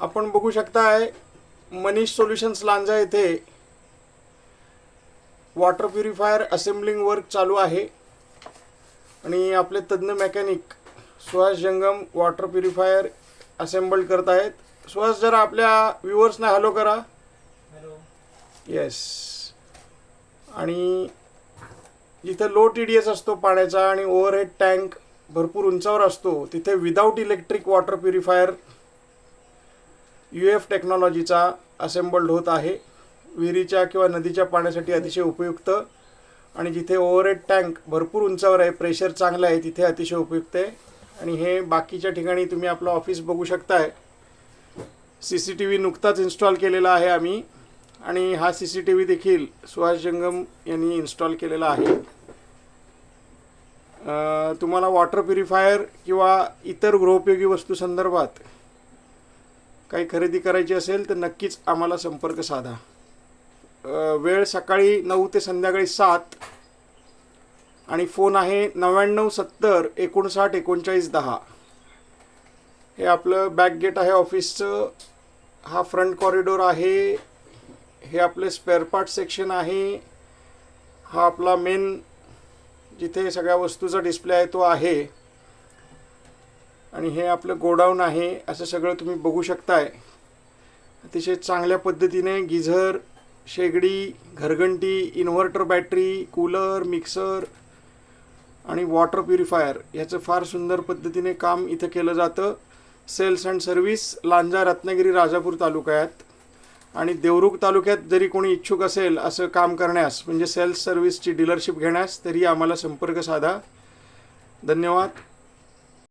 आपण बघू शकताय मनीष सोल्युशन्स लांजा येथे वॉटर प्युरिफायर असेंब्लिंग वर्क चालू आहे. आणि आपले तज्ज्ञ मेकॅनिक सुहास जंगम वॉटर प्युरिफायर असेंबल्ड करत आहेत. सुहास जरा आपल्या व्ह्युअर्सना हॅलो करा. हॅलो येस आणि जिथे लो टी डी एस असतो पाण्याचा आणि ओव्हरहेड टँक भरपूर उंचावर असतो तिथे without electric water purifier U F टेक्नॉलॉजीचा असेंबल्ड होत आहे. विहिरीच्या किंवा नदीच्या पाण्यासाठी अतिशय उपयुक्त. आणि जिथे ओव्हरहेड टँक भरपूर उंचावर आहे प्रेशर चांगलं आहे तिथे अतिशय उपयुक्त आहे. आणि हे बाकीच्या ठिकाणी तुम्ही आपलं ऑफिस बघू शकताय. सी सी टी व्ही नुकताच इन्स्टॉल केलेला आहे आम्ही. आणि हा सी सी टी व्ही देखील सुहास जंगम यांनी इन्स्टॉल केलेला आहे. तुम्हाला वॉटर प्युरिफायर किंवा इतर गृहोपयोगी वस्तू संदर्भात काही खरेदी करायची असेल तर नक्कीच आम्हाला संपर्क साधा. वेळ सकाळी नऊ ते संध्याकाळी सात आणि फोन आहे नव्याण्णव सत्तर एकोणसाठ एकोणचाळीस दहा. हे आपलं बॅक गेट आहे ऑफिसचं. हा फ्रंट कॉरिडोर आहे. हे आपले स्पेअर पार्ट सेक्शन आहे. हा आपला मेन जिथे सगळ्या वस्तूचा डिस्प्ले आहे तो आहे. आणि हे आपलं गोडाऊन आहे असं सगळं तुम्ही बघू शकताय. अतिशय चांगल्या पद्धतीने गिझर शेगडी घरघंटी इन्व्हर्टर बॅटरी कूलर मिक्सर आणि वॉटर प्युरिफायर याचं फार सुंदर पद्धतीने काम इथं केलं जातं. Sales and service Lanja Ratnagiri Rajapur तालुक्यात आणि देवरुख तालुक्यात जरी कोणी इच्छुक असेल असं काम करण्यास म्हणजे सेल्स सर्व्हिसची डीलरशिप घेण्यास तरी आम्हाला संपर्क साधा. धन्यवाद.